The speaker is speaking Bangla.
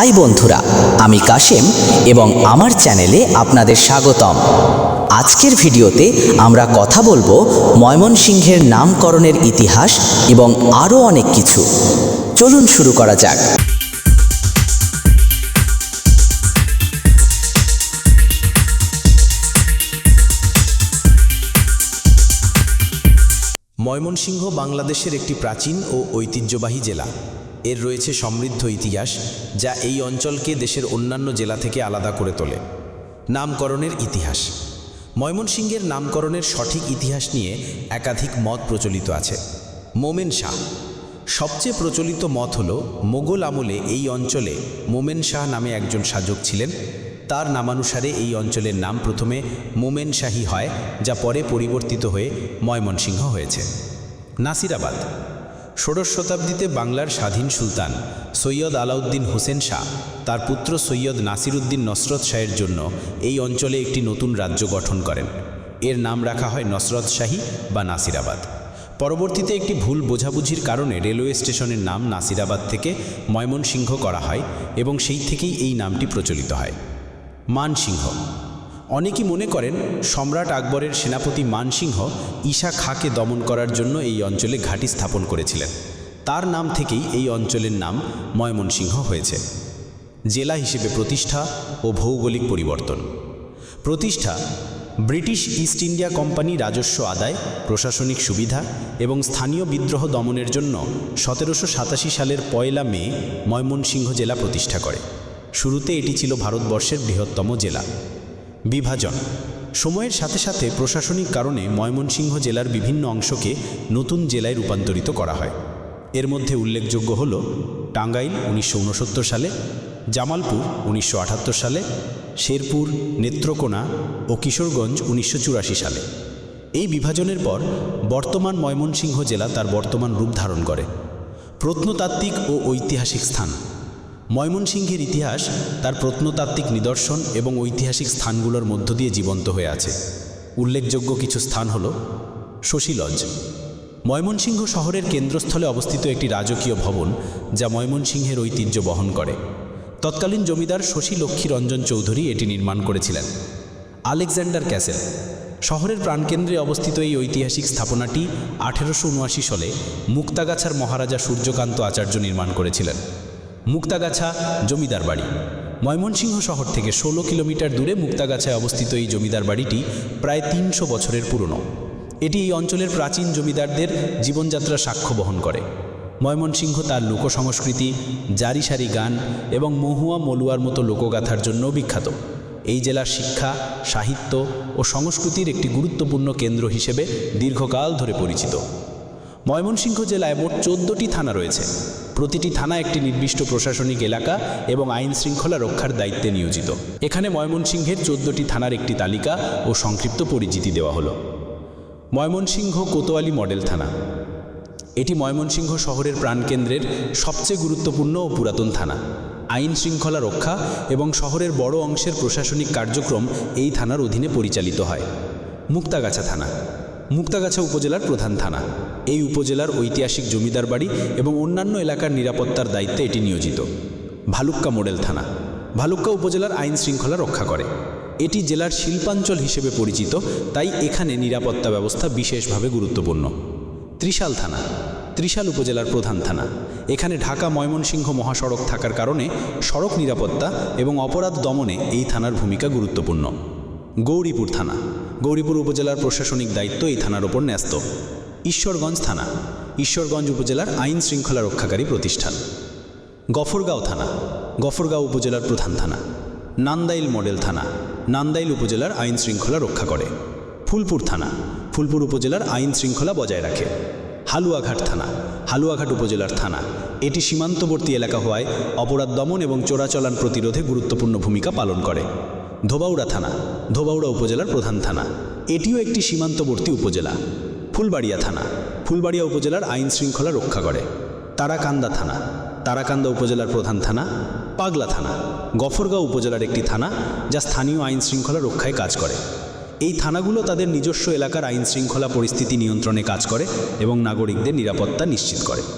হাই বন্ধুরা, আমি কাশেম এবং আমার চ্যানেলে আপনাদের স্বাগতম। আজকের ভিডিওতে আমরা কথা বলব ময়মনসিংহের নামকরণের ইতিহাস এবং আরও অনেক কিছু। চলুন শুরু করা যাক। ময়মনসিংহ বাংলাদেশের একটি প্রাচীন ও ঐতিহ্যবাহী জেলা। এর রয়েছে সমৃদ্ধ ইতিহাস, যা এই অঞ্চলকে দেশের অন্যান্য জেলা থেকে আলাদা করে তোলে। নামকরণের ইতিহাস। ময়মনসিংহের নামকরণের সঠিক ইতিহাস নিয়ে একাধিক মত প্রচলিত আছে। মোমেন শাহ। সবচেয়ে প্রচলিত মত হল, মোগল আমলে এই অঞ্চলে মোমেন শাহ নামে একজন শাসক ছিলেন। তার নামানুসারে এই অঞ্চলের নাম প্রথমে মোমেন শাহী হয়, যা পরে পরিবর্তিত হয়ে ময়মনসিংহ হয়েছে। নাসিরাবাদ। ষোড়শ শতাব্দীতে বাংলার স্বাধীন সুলতান, সৈয়দ আলাউদ্দিন হোসেন শাহ, তার পুত্র সৈয়দ নাসিরুদ্দিন নসরত শাহের জন্য এই অঞ্চলে একটি নতুন রাজ্য গঠন করেন। এর নাম রাখা হয় নসরত শাহী বা নাসিরাবাদ। পরবর্তীতে একটি ভুল বোঝাবুঝির কারণে রেলওয়ে স্টেশনের নাম নাসিরাবাদ থেকে ময়মনসিংহ করা হয় এবং সেই থেকেই এই নামটি প্রচলিত হয়। মানসিংহ। অনেকেই মনে করেন সম্রাট আকবরের সেনাপতি মানসিংহ ঈশা খাঁকে দমন করার জন্য এই অঞ্চলে ঘাঁটি স্থাপন করেছিলেন। তার নাম থেকেই এই অঞ্চলের নাম ময়মনসিংহ হয়েছে। জেলা হিসেবে প্রতিষ্ঠা ও ভৌগোলিক পরিবর্তন। প্রতিষ্ঠা ব্রিটিশ ইস্ট ইন্ডিয়া কোম্পানি রাজস্ব আদায়, প্রশাসনিক সুবিধা এবং স্থানীয় বিদ্রোহ দমনের জন্য সতেরোশো সাতাশি সালের পয়লা মে ময়মনসিংহ জেলা প্রতিষ্ঠা করে। শুরুতে এটি ছিল ভারতবর্ষের বৃহত্তম জেলা। বিভাজন। সময়ের সাথে সাথে প্রশাসনিক কারণে ময়মনসিংহ জেলার বিভিন্ন অংশকে নতুন জেলায় রূপান্তরিত করা হয়। এর মধ্যে উল্লেখযোগ্য হল টাঙ্গাইল উনিশশো ঊনসত্তর সালে, জামালপুর উনিশশো আটাত্তর সালে, শেরপুর নেত্রকোনা ও কিশোরগঞ্জ উনিশশো চুরাশি সালে। এই বিভাজনের পর বর্তমান ময়মনসিংহ জেলা তার বর্তমান রূপ ধারণ করে। প্রত্নতাত্ত্বিক ও ঐতিহাসিক স্থান। ময়মনসিংহের ইতিহাস তার প্রত্নতাত্ত্বিক নিদর্শন এবং ঐতিহাসিক স্থানগুলোর মধ্য দিয়ে জীবন্ত হয়ে আছে। উল্লেখযোগ্য কিছু স্থান হল শশী লজ। ময়মনসিংহ শহরের কেন্দ্রস্থলে অবস্থিত একটি রাজকীয় ভবন যা ময়মনসিংহের ঐতিহ্য বহন করে। তৎকালীন জমিদার শশী লক্ষ্মী রঞ্জন চৌধুরী এটি নির্মাণ করেছিলেন। Alexander castle. শহরের প্রাণকেন্দ্রে অবস্থিত এই ঐতিহাসিক স্থাপনাটি আঠেরোশো উনআশি সালে মুক্তাগাছার মহারাজা সূর্যকান্ত আচার্য নির্মাণ করেছিলেন। মুক্তাগাছা জমিদার বাড়ি। ময়মনসিংহ শহর থেকে ষোলো কিলোমিটার দূরে মুক্তাগাছায় অবস্থিত এই জমিদার বাড়িটি প্রায় তিনশো বছরের পুরনো। এটি এই অঞ্চলের প্রাচীন জমিদারদের জীবনযাত্রার সাক্ষ্য বহন করে। ময়মনসিংহ তার লোকসংস্কৃতি জারি সারি গান এবং মহুয়া মলুয়ার মতো লোকগাথার জন্য বিখ্যাত। এই জেলার শিক্ষা, সাহিত্য ও সংস্কৃতির একটি গুরুত্বপূর্ণ কেন্দ্র হিসেবে দীর্ঘকাল ধরে পরিচিত। ময়মনসিংহ জেলায় মোট চোদ্দটি থানা রয়েছে। প্রতিটি থানা একটি নির্দিষ্ট প্রশাসনিক এলাকা এবং আইন শৃঙ্খলা রক্ষার দায়িত্বে নিয়োজিত। এখানে ময়মনসিংহের চোদ্দটি থানার একটি তালিকা ও সংক্ষিপ্ত পরিচিতি দেওয়া হলো। ময়মনসিংহ কোতোয়ালি মডেল থানা। এটি ময়মনসিংহ শহরের প্রাণকেন্দ্রের সবচেয়ে গুরুত্বপূর্ণ ও পুরাতন থানা। আইন শৃঙ্খলা রক্ষা এবং শহরের বড় অংশের প্রশাসনিক কার্যক্রম এই থানার অধীনে পরিচালিত হয়। মুক্তাগাছা থানা। মুক্তাগাছা উপজেলার প্রধান থানা। এই উপজেলার ঐতিহাসিক জমিদার বাড়ি এবং অন্যান্য এলাকার নিরাপত্তার দায়িত্বে এটি নিয়োজিত। ভালুক্কা মডেল থানা। ভালুক্কা উপজেলার আইন শৃঙ্খলা রক্ষা করে। এটি জেলার শিল্পাঞ্চল হিসেবে পরিচিত, তাই এখানে নিরাপত্তা ব্যবস্থা বিশেষভাবে গুরুত্বপূর্ণ। ত্রিশাল থানা। ত্রিশাল উপজেলার প্রধান থানা। এখানে ঢাকা ময়মনসিংহ মহাসড়ক থাকার কারণে সড়ক নিরাপত্তা এবং অপরাধ দমনে এই থানার ভূমিকা গুরুত্বপূর্ণ। গৌরীপুর থানা। গৌরীপুর উপজেলার প্রশাসনিক দায়িত্ব এই থানার ওপর ন্যস্ত। ঈশ্বরগঞ্জ থানা, ঈশ্বরগঞ্জ উপজেলার আইন শৃঙ্খলা রক্ষাকারী প্রতিষ্ঠান। গফরগাঁও থানা, গফরগাঁও উপজেলার প্রধান থানা। নান্দাইল মডেল থানা, নান্দাইল উপজেলার আইন শৃঙ্খলা রক্ষা করে। ফুলপুর থানা, ফুলপুর উপজেলার আইন শৃঙ্খলা বজায় রাখে। হালুয়াঘাট থানা, হালুয়াঘাট উপজেলার থানা। এটি সীমান্তবর্তী এলাকা হওয়ায় অপরাধ দমন এবং চোরাচলান প্রতিরোধে গুরুত্বপূর্ণ ভূমিকা পালন করে। ধোবাউড়া থানা, ধোবাউড়া উপজেলার প্রধান থানা। এটিও একটি সীমান্তবর্তী উপজেলা, ফুলবাড়িয়া থানা। ফুলবাড়িয়া উপজেলার আইন শৃঙ্খলা রক্ষা করে। তারাকান্দা থানা, তারাকান্দা উপজেলার প্রধান থানা, পাগলা থানা, গফরগাঁও উপজেলার একটি থানা যা স্থানীয় আইন শৃঙ্খলা রক্ষায় কাজ করে। এই থানাগুলো তাদের নিজস্ব এলাকার আইন শৃঙ্খলা পরিস্থিতি নিয়ন্ত্রণে কাজ করে এবং নাগরিকদের নিরাপত্তা নিশ্চিত করে।